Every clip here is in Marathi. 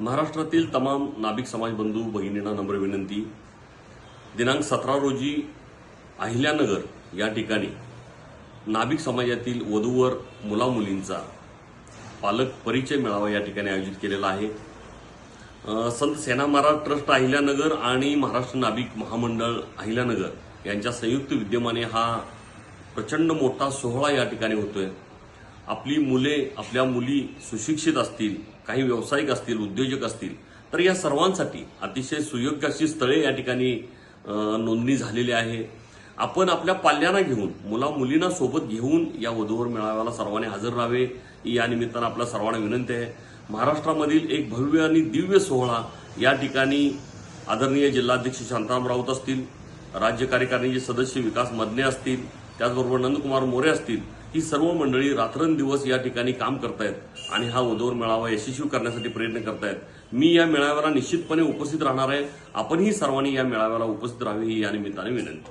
महाराष्ट्रातील तमाम नाभिक समाज बंधू भगिनींना नम्र विनंती. दिनांक सतरा रोजी अहिल्यानगर या ठिकाणी नाभिक समाजातील वधूवर मुलामुलींचा पालक परिचय मेळावा या ठिकाणी आयोजित केलेला आहे. संत सेना महाराज ट्रस्ट अहिल्यानगर आणि महाराष्ट्र नाभिक महामंडळ अहिल्यानगर यांच्या संयुक्त विद्यमाने हा प्रचंड मोठा सोहळा या ठिकाणी होतोय. आपली मुले आपल्या मुली सुशिक्षित असतील काही व्यावसायिक असतील उद्योजक असतील तर या सर्वांसाठी अतिशय सुयोग्य अशी स्थळे या ठिकाणी नोंदणी झालेली आहे. आपण आपल्या पाल्यांना घेऊन मुला मुलींना सोबत घेऊन या वधूवर मेळाव्याला सर्वांनी हजर राहावे या निमित्तानं आपल्या सर्वांना विनंती आहे. महाराष्ट्रामधील एक भव्य आणि दिव्य सोहळा या ठिकाणी आदरणीय जिल्हाध्यक्ष शांताराम राऊत असतील राज्य कार्यकारिणीचे सदस्य विकास मदने असतील त्याचबरोबर नंदकुमार मोरे असतील ही सर्व मंडळी रात्रंदिवस या ठिकाणी काम करतायत आणि हा उदोर मेळावा यशस्वी करण्यासाठी प्रयत्न करतायत. मी या मेळाव्याला निश्चितपणे उपस्थित राहणार आहे. आपणही सर्वांनी या मेळाव्याला उपस्थित राहावे ही या निमित्ताने विनंती.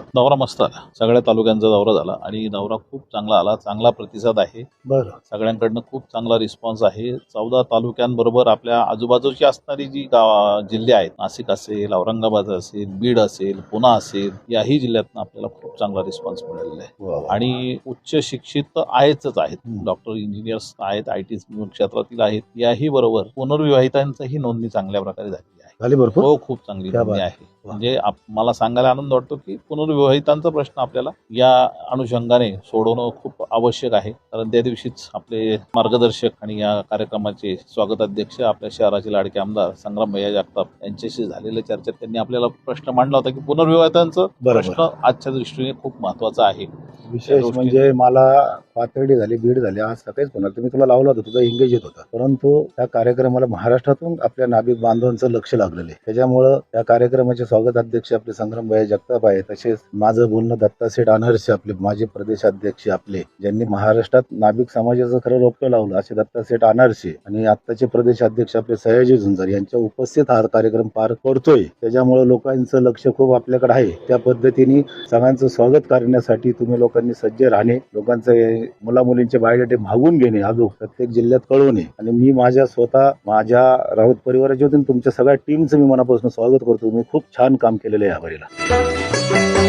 दौरा मस्त आला. सगळ्या तालुक्यांचा दौरा झाला आणि दौरा खूप चांगला आला. चांगला प्रतिसाद आहे. बरं. सगळ्यांकडनं खूप चांगला रिस्पॉन्स आहे. चौदा तालुक्यांबरोबर आपल्या आजूबाजूची असणारी जी गाव जिल्हे आहेत नाशिक असेल औरंगाबाद असेल बीड असेल पुणा असेल याही जिल्ह्यातनं आपल्याला खूप चांगला रिस्पॉन्स मिळालेला आहे. आणि उच्च शिक्षित तर आहेतच आहेत. डॉक्टर इंजिनियर्स आहेत आय टी क्षेत्रातील आहेत. याही बरोबर पुनर्विवाहितांचीही नोंदणी चांगल्या प्रकारे आहे. झाली भरपूर? हो खूप चांगली नोंदणी. आहे. म्हणजे आप- मला सांगायला आनंद वाटतो की पुनर्विवाहितांचा प्रश्न आपल्याला या अनुषंगाने सोडवणं खूप आवश्यक आहे. कारण त्या दिवशीच आपले मार्गदर्शक आणि या कार्यक्रमाचे स्वागताध्यक्ष आपल्या शहराचे लाडके आमदार संग्राम भैया जगताप यांच्याशी झालेल्या चर्चेत त्यांनी आपल्याला प्रश्न मांडला होता की पुनर्विवाहितांचं. प्रश्न आजच्या दृष्टीने खूप महत्त्वाचा आहे. विशेष म्हणजे मला पातळी झाली बीड झाली. आज सकाळीच आला मी तुला लावला होता तुझा इंगेज येत होता. परंतु त्या कार्यक्रमाला महाराष्ट्रातून आपल्या नाभिक बांधवांचं लक्ष लागलेलं आहे. त्याच्यामुळं त्या कार्यक्रमाचे स्वागत अध्यक्ष आपले संग्रामभाई जगताप आहे तसेच माझं बोलणं दत्तासेठ अनहर्ष आपले माजी प्रदेशाध्यक्ष आपले ज्यांनी महाराष्ट्रात नाभिक समाजाचं खरं रोपटं लावलं असे दत्तासेठ अनारसे आणि आत्ताचे प्रदेशाध्यक्ष आपले सयाजी झुंजार यांच्या उपस्थित हा कार्यक्रम पार करतोय त्याच्यामुळे लोकांचं लक्ष खूप आपल्याकडे आहे. त्या पद्धतीने सगळ्यांचं स्वागत करण्यासाठी तुम्ही लोकांनी सज्ज राहणे लोकांचं हे मुलामुलींचे बायोडेटे मागून घेणे अजून प्रत्येक जिल्ह्यात कळवणे आणि मी माझ्या स्वतः माझ्या राऊत परिवाराच्या वतीने तुमच्या सगळ्या टीमचं मी मनापासून स्वागत करतो. तुम्ही खूप छान काम केलेलं आहे यावेळेला